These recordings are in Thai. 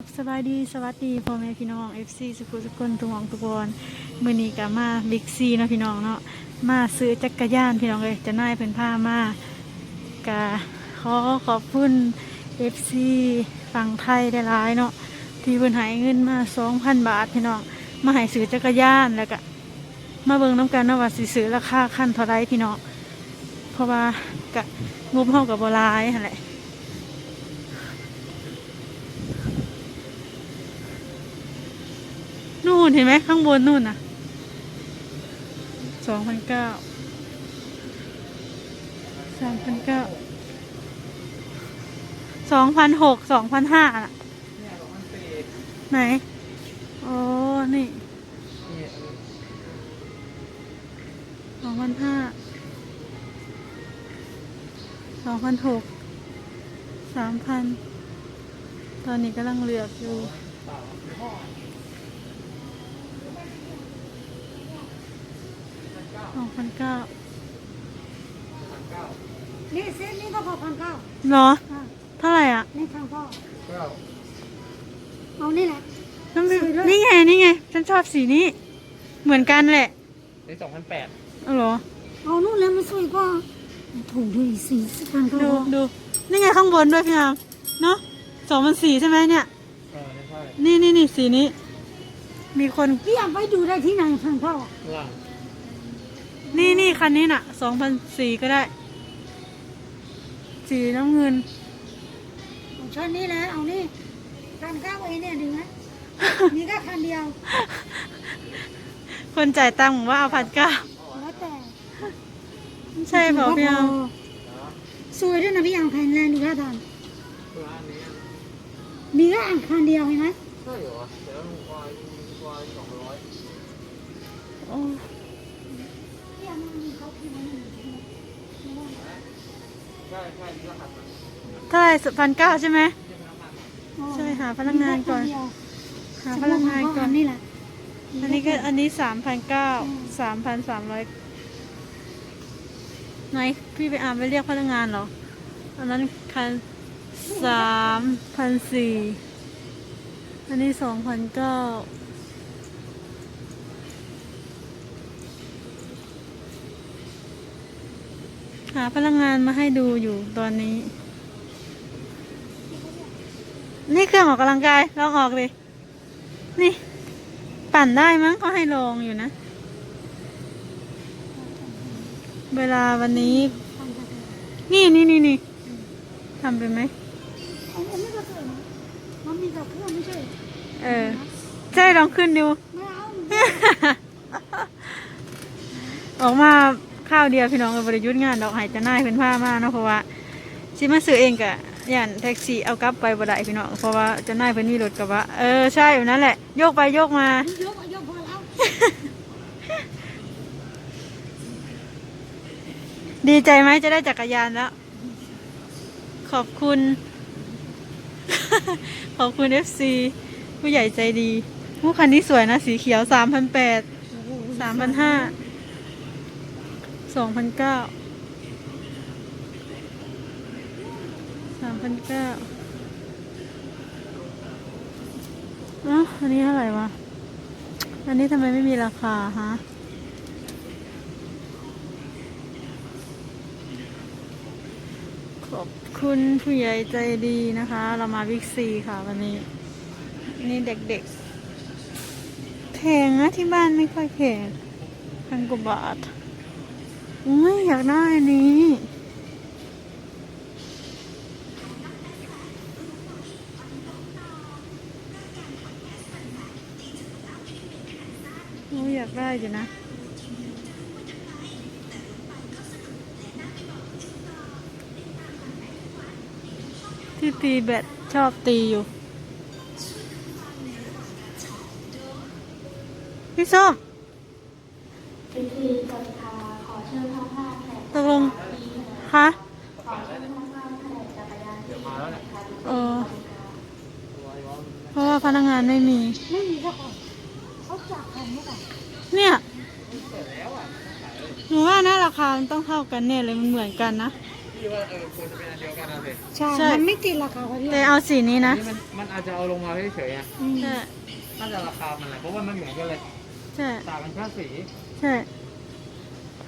สบายดีสวัสดีพ่อแม่พี่น้อง FC สุขุสุคนทุกหองทุกคนมือนี้ก็มาบิ๊กซีเนาะพี่น้องเนาะมาซื้อจักรยานพี่น้องเลยจะน่ายเพิ่นพามากะขอขอบคุณ FC ฝั่งไทยได้หลายเนาะที่เพิ่นให้เงินมา2,000บาทพี่น้องมาให้ซื้อจักรยานแล้วก็มาเบิ่งน้ำกันเนาะว่าสิซื้อราคาคันเท่าไรพี่น้องเพราะว่ากะงบเฮากับบ่หลายหั่นแหละ นู่นเห็นไหมข้างบนนู่นน่ะสองพันเก้าสามพันเก้าสองพันหกสองพันห้าน่ะ ไหนโอ้นี่เนี่สองพันห้าสองพันหกสามพัน ตอนนี้กำลังเลือกอยู่ เปล่าพ่อ สองพันเก้าพันเก้านี่เซตนี้ก็พอพันเก้าเนาะอะเท่าไหร่อะนี่พันเก้าเก้าเอานี่แหละนั่นเป็นสวยด้วย นี่ไงนี่ไง ฉันชอบสีนี้ เหมือนกันแหละได้สองพันแปดเอาเหรอ เอานู่นแล้วมันสวยกว่าถูกด้วยสี่พันเก้าดูดูนี่ไงข้างบนด้วยพี่อามเนาะสองพันสี่ใช่ไหมเนี่ย เออไม่ใช่นี่นี่นี่สีนี้ มีคน พี่อยากไปดูได้ที่ไหนพันเก้าหลัง นี่นี่คันนี้น่ะสองพันสี่ก็ได้ สีน้ำเงินเอาชั้นนี้แหละเอานี่พันเก้าเองเนี่ยดีไหมมีแค่คันเดียว คนจ่ายตังค์บอกว่าเอาพันเก้าแล้วแต่ใช่เปล่าพี่อามสวยด้วยนะพี่อยางแผ่นแรงดูท่าทางตัวอันนี้มีแค่อันคันเดียวเห็นไหมใช่เหรอเดี๋ยวมันวายวายสองร้อย ใช่ไหมไม่ว่าใช่ใช่นี่รหัสมันเท่าไหร่พันเก้าใช่ไหมอ๋อใช่หาพนักงานก่อนมีแค่คัเดียวหาพนักงานก่อนนี่แหละ อันนี้ก็อันนี้สามพันเก้าสามพันสามร้อยไหนพี่ไปอ่านไปเรียกพนักงานเหรอ อันนั้นคันสามพันสี่อันนี้สองพันเก้าาพนักงานมาให้ดูอยู่ตอนนี้ นี่เครื่องออกกำลังกายลองออกเลยนี่ ปั่นได้มั้งเขาให้ลองอยู่นะ เวลาวันนี้ นี่นี่นี่นี่ทำเป็นไหมอันนี้ก็สวยนะมันมีกับเครื่องไม่ใช่เออใช่ลองขึ้นดูไม่เอาออกมา ข้าวเดียวพี่น้องกับบริยุทธ์งานดอกไห้จะน่ายเป็นผ้ามากเนาะเพราะว่าชิมาซื้อเองกะย่านแท็กซี่เอากลับไปบ่ได้พี่น้องเพราะว่าจะน่ายเพิ่นมีรถกระบะเออใช่แบบนั้นแหละโยกไปโยกมายกยกพอแล้วดีใจไหมจะได้จักรยานแล้ว ขอบคุณ ขอบคุณ FC ผู้ใหญ่ใจดีผู้คันนี้สวยนะ สีเขียวสามพันแปดสามพันห้า องพันเก้าสามพันเก้าอ๋ออันนี้เท่าไหร่วะ อันนี้ทำไมไม่มีราคาฮะขอบคุณผู้ใหญ่ใจดีนะคะ เรามาบิ๊กซีค่ะวันนี้ นี่เด็กๆแพงนะที่บ้านไม่ค่อยแพงพันกว่าบาท อุ้ยอยากได้อันนี้ อุ้ยอยากได้อยู่นะที่ตีแบตชอบตีอยู่ พี่ส้ม พิธีกรทาขอเชิญทั้งห้าแขก ตกลง คะขอเชิญทั้งห้าแขกจักรยานเดี๋ยวมาแล้วเนี่ยเออตัวไอ้ร้อนเพราะว่าพนักงานไม่มี ไม่มีเจ้าของเขาจับแผ่นไม่ก่อนเนี่ยเปิดแล้วอะขายเลยหนูว่านะราคามันต้องเท่ากันเนี่ยเลยมันเหมือนกันนะมพี่ว่าเออควรจะเป็นอันเดียวกันนะสิใช่ใช่มันไม่ติดราคาพอดีแต่เอาสีนี้อันะนนี้มันมันอาจจะเอาลงมาเฉยๆไงอืมใช่น่าจะราคามันแหละเพราะว่ามันเหมือนกันเลย ใช่ ต่างกันแค่สี ใช่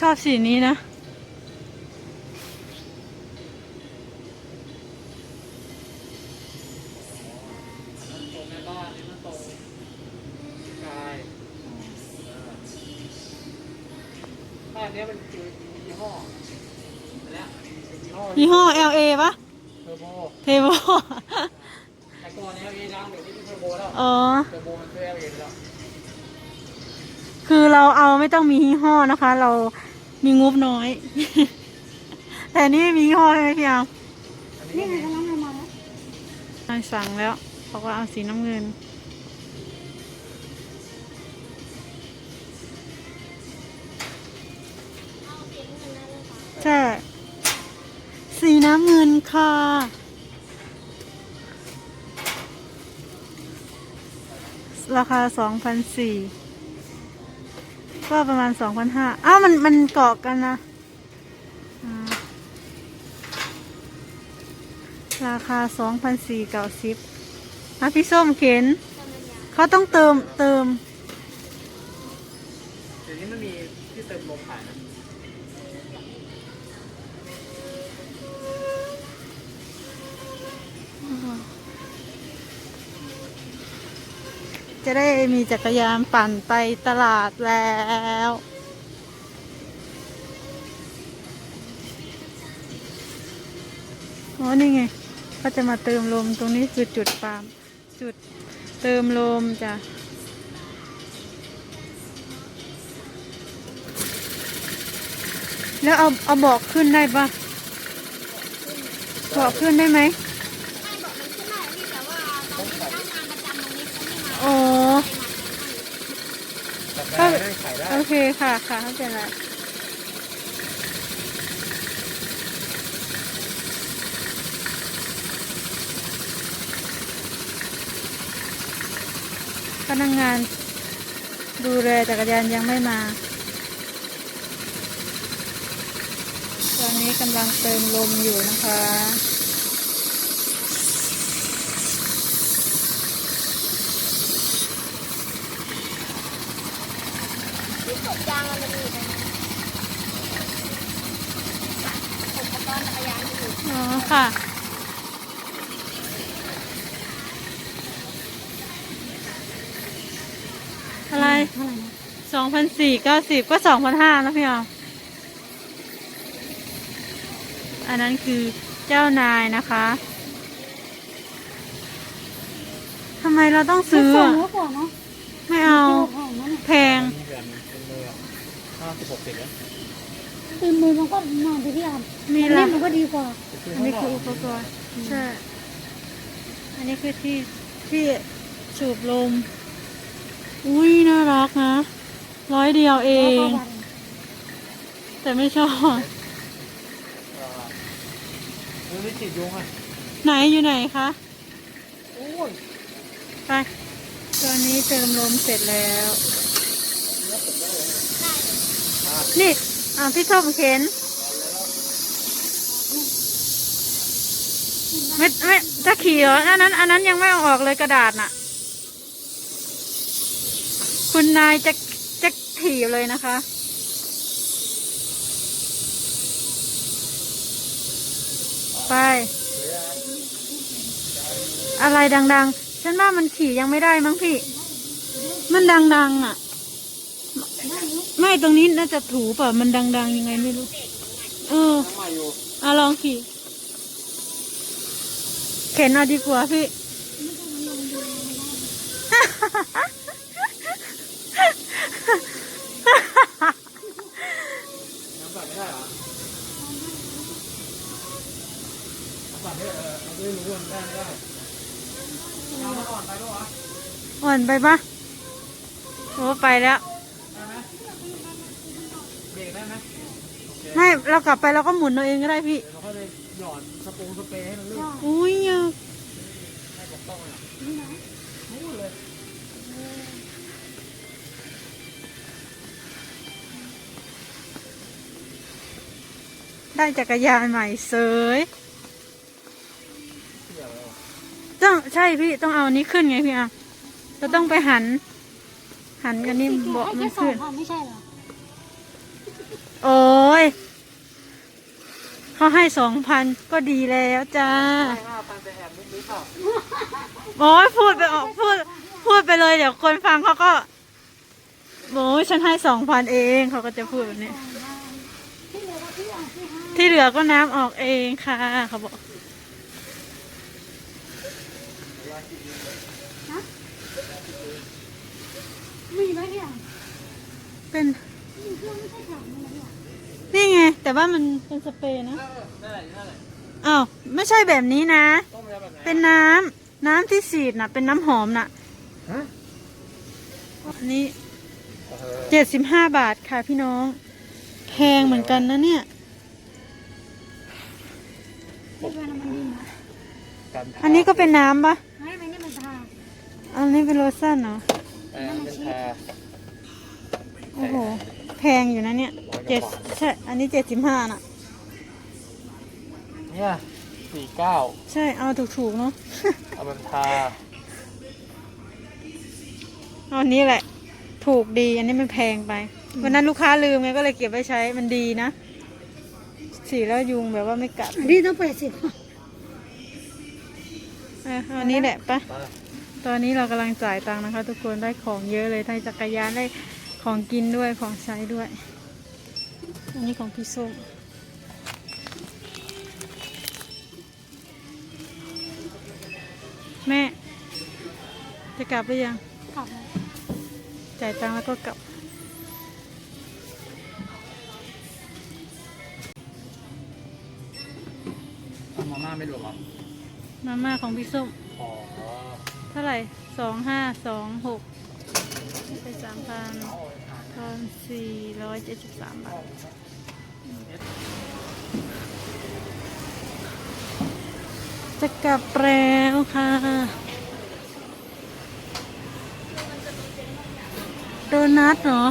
ชอบสีนี้นะ คือเราเอาไม่ต้องมียี่ห้อนะคะ เรามีงบน้อย แต่นี่มียี่ห้อใช่ไหมพี่อ๋อนนี่ไงกำลังเอามาแล้วนายสั่งแล้วบอกว่าเอาสีน้ำเงินใช่สีน้ำเงินค่ะ ราคาสองพันสี่ก็ประมาณสองพันห้าอ้าวมันมันเกาะกันนะ ราคาสองพันสี่เก้าสิบอะพี่ส้มเข็น เขาต้องเติมเติม จะได้มีจักรยานปั่นไปตลาดแล้ว อ๋อ นี่ไงเขาจะมาเติมลมตรงนี้คือจุดปาล์มจุดเติมลมจ้ะแล้วเอาเอาบอกขึ้นได้ปะบอกขึ้นได้ไหมบอกมันขึ้นได้พี่แต่ว่าตอนนี้พนักงานประจำตรงนี้เขาไม่มา อ๋อ จับได้ ได้โอเคค่ะค่ะไม่เป็นไรพนักงานดูแลจักรยานยังไม่มา ตอนนี้กำลังเติมลมอยู่นะคะ ที่กดยางมันจะมีอยู่ในนั้นอุปกรณ์จักรยานอยู่อ๋อค่ะอะไรสองพันสี่เก้าสิบก็สองพันห้านะพี่อาอันนั้นคือเจ้านายนะคะทำไมเราต้องซื้ออะแล้วก่อนเนาะ ไม่เอา แพงนะเนี่ย แพง มีแบบเป็นมือ ห้าสิบหกสิบแล้วตีมือมันก็นอนไปที่อ่านมีอันละนี้มันก็ดีกว่า อันนี้คืออุปกรณ์ใช่ อันนี้คือที่ที่สูบลม อุ้ยน่ารักนะ ร้อยเดียวเอแล้วงก็วันแต่ไม่ชอบมือไม่ติดยุงอะไหนอยู่ไหนคะ โอ้ยไป ตอนนี้เติมลมเสร็จแล้ว นี่อ่าพี่ส้มเข็น ไม่ไม่จะขี่เหรออันนั้น อันนั้นยังไม่เอาออกเลยกระดาษน่ะ คุณนายจะจะถีบเลยนะคะ ไป อะไรดัง ๆ ฉันว่ามันขี่ยังไม่ได้มั้งพี่ มันดัง ๆ อะ ไม่ตรงนี้น่าจะถูเปล่ะมันดัง ๆ ยังไงไม่รู้ เออน้ำใหม่อยู่อะลองขี่เข็นเอาดีกว่าพี่น้ำปั่นไม่ได้เหรอน้ำปั่นไม่ได้เออเราไม่รู้ว่ามันได้ไม่ได้เอามาก่อนไปปะวะอ่อนไปปะโอ้ไปแล้ว ได้ไหมเบรกได้ไหมโอเค ไม่เรากลับไปเราก็หมุนเอาเองก็ได้พี่เดี๋ยวเราก็เลยหยอดสปงสเปรย์ให้มันลื่นอุ้ยอยากให้ปกป้องอะนู่นเลยนได้จักรยานใหม่เสยต้องใช่พี่ต้องเอาอันนี้ขึ้นไงพี่อะเราต้องไปหัน หันกันนี่เบาะให้มัแค่นสองขึ้นพันไม่ใช่เหรอ โอ้ยเขาให้สองพันก็ดีแล้วจ้าให้ห้าพันไปแอบมุกนี้เปล่าโอ้ยพูดไปออกพูดพูดไปเลยเดี๋ยวคนฟังเขาก็โอ้ยฉันให้สองพันเองเขาก็จะพูดแบบนี้ ที่เหลือก็พี่อะพี่ให้ที่เหลือก็น้ำออกเองค่ะเขาบอกมีไหมเนี่ยเป็น นี่ยนี่ไง แต่ว่ามันเป็นสเปรย์นะนั่นแหละนั่นแหละอ้าวไม่ใช่แบบนี้นะต้องไปทำแบบไหนเป็นน้ำน้ำที่ฉีดน่ะเป็นน้ำหอมน่ะฮะ อันนี้เจ็ดสิบห้าบาทค่ะพี่น้องแพงเหมือนกันนะเนี่ยนี่เป็นน้ำมันดีนะอันนี้ก็เป็นน้ำปะให้ไหมเนี่ยมันทาอันนี้เป็นโลชั่นเหรอเออเป็นทาโอ้โหแพงอยู่นะเนี่ยเจ็ดใช่ อันนี้เจ็ดสิบห้าน่ะ เนี่ยสี่เก้าใช่ เอาถูกๆเนาะ เอาเป็นทาเอาอันนี้แหละ ถูกดี อันนี้มันแพงไป วันนั้นลูกค้าลืมไงก็เลยเก็บไว้ใช้ มันดีนะ สีแล้วยุงแบบว่าไม่กัดอันนี้ต้องแปดสิบเออเอาอันนี้แหละปะมาตอนนี้เรากำลังจ่ายตังค์นะคะ ทุกคนได้ของเยอะเลยได้จักรยานได้ ของกินด้วยของใช้ด้วย อันนี้ของพี่ส้มแม่ จะกลับหรือยัง กลับแล้วจ่ายตังค์แล้วก็กลับ เอามาม่าไม่รวมเหรอมาม่าของพี่ส้ม อ๋อ เท่าไหร่สองห้าสองหกไป สามพันทอนสี่ร้อยเจ็ดสิบสามบาทจะกลับแล้วค่ะ โดนัทเหรอ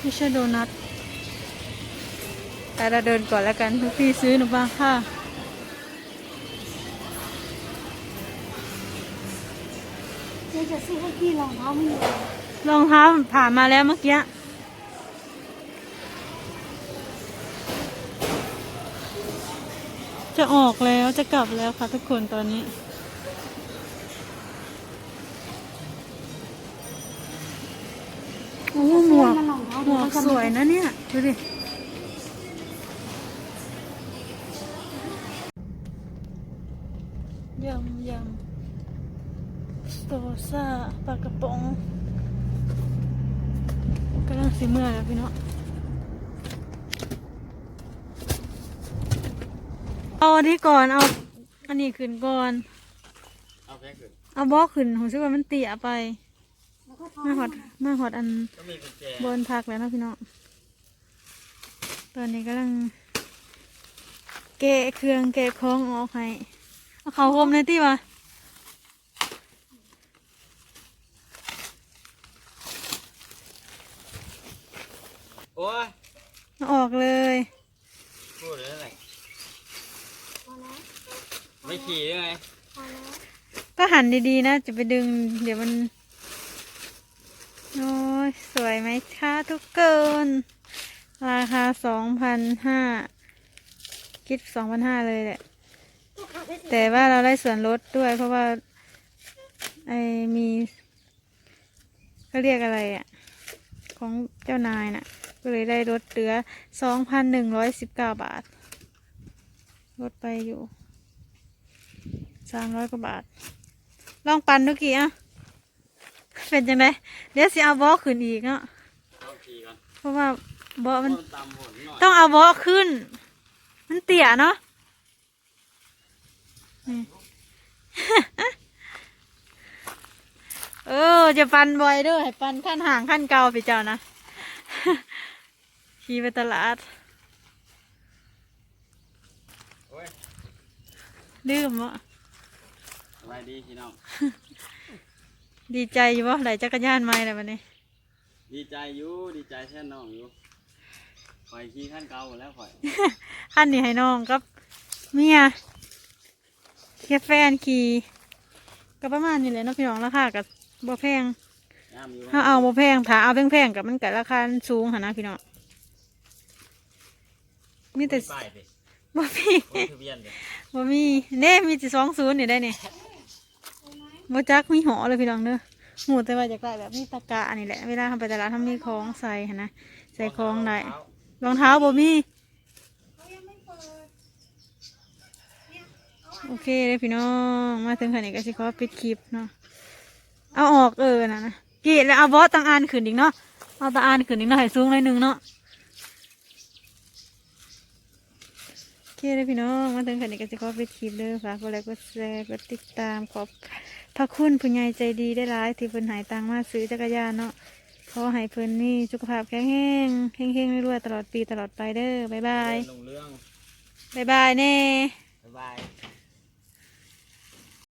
ไม่ใช่โดนัทแต่เราเดินก่อนแล้วกันทุกพี่ซื้อหนูบ้างค่ะ เจ๊จะซื้อให้พี่รองเท้าไม่มีรองเท้าผ่านมาแล้วเมื่อกี้จะออกแล้วจะกลับแล้วค่ะทุกคนตอนนี้ โอ้หมวกหมวกสวยนะเนี่ย ดูดิ ยำยำ สโตซ่าปลากระป๋องกำลังสิเมื่อแล้วพี่เนาะเอาอันนี้ก่อนเอาอันนี้ขึ้นก่อน เอาแค่คือเอาบล็อกขึ้นผมคิดว่ามันเตี่ยไปแล้วก็มาหอดมาหอดอันก็มีกุญแจบนพักแล้วเนาะพี่น้องตอนนี้กำลังเกะเครื่องเกะของออกให้เอาเขาคมในอยที่วะ โอ้ย เอาออกเลย พูดเลยอะไร พอแล้ว ไม่ขี่ได้ไง พอแล้ว ก็ หันดีๆนะ จะไปดึง เดี๋ยวมัน โอ้ยสวยไหมคะทุกคนราคาสองพันห้าคิดสองพันห้าเลยแหละ แต่ว่าเราได้ส่วนลดด้วยเพราะว่า ไอมีเขาเรียกอะไรอะ่ะ ของเจ้านายน่ะ ก็เลยได้ลดเหลือสองพันหนึ่งร้อยสิบเก้าบาท ลดไปอยู่สามร้อยกว่าบาท ลองปั่นดูกี่อะเป็นจังไดเดี๋ยวสิเอาเบาะขึ้นอีกเนาะเอาขี่ก่อนเพราะว่าเบาะมันต้นตามผลหน่อยต้องเอาเบาะขึ้น มันเตี่ยเนาะนี่ เออจะปันบ่อยเด้วยให้ปันขั้นห่างขั้นเก่าไปเจ้านะ ขี่ไปตลาด โอ้ย ลืมวะส บายดีพี่น้อง ดีใจอยู่วะไหลจักรยานไม่เลยวันนี้ ดีใจอยู่ดีใจแท่นน้องอยู่ข่อยขี่ขั้นเก่าหมดแล้วข่อยขั้นนี้ให้น้องกับเมียแค่แฟนขี่ก็ประมาณนี้แหละเนาะพี่น้องราคากับบ่แพงงามอยู่ถ้าเอาบ่แพงถ้าเอาแพงๆกับมันก็ราคาสูงหั่นนะพี่น้องมีแต่ป้ายดิบ่มีโอ้ยทะเบียนดิบ่มีเน่มีแต่สองศูนย์นี่ได้นี่ บจักมีหอเลยพี่น้องเด้อหูแต่ว่าอยากได้แบบมีตะกร้านี่แหละเวลาทำไปตลาดทำมีของใส่นะใส่ของได้รองเท้าบ่มีเขายังไม่เปิดโอเคเลยพี่น้องมาถึงขนาดนี้ก็สิขอปิดคลิปเนาะเอาออกเออนะนะกีแล้วเอาบอสตังอานขึ้นอีกเนาะเอาตังอานขึ้นอีกหน่อยสูงหน่อยหนึ่งเนาะโอเคเลยพี่น้องมาถึงขนาดนี้ก็สิขอปิดคลิปเด้อฝากกดไลค์กดแชร์กดติดตามขอบ ระคุณผู้ใหญ่ใจดีได้ร้ายที่เพิ่นใหายตังมาซื้อจักรยานเนาะขอให้เพิ่นนี่สุขภาพแข็งแรงเฮงๆรวยๆตลอดปีตลอดไปเด้อบ๊ายบายลงเรื่องบ๊ายบายแน่ บ๊ายบาย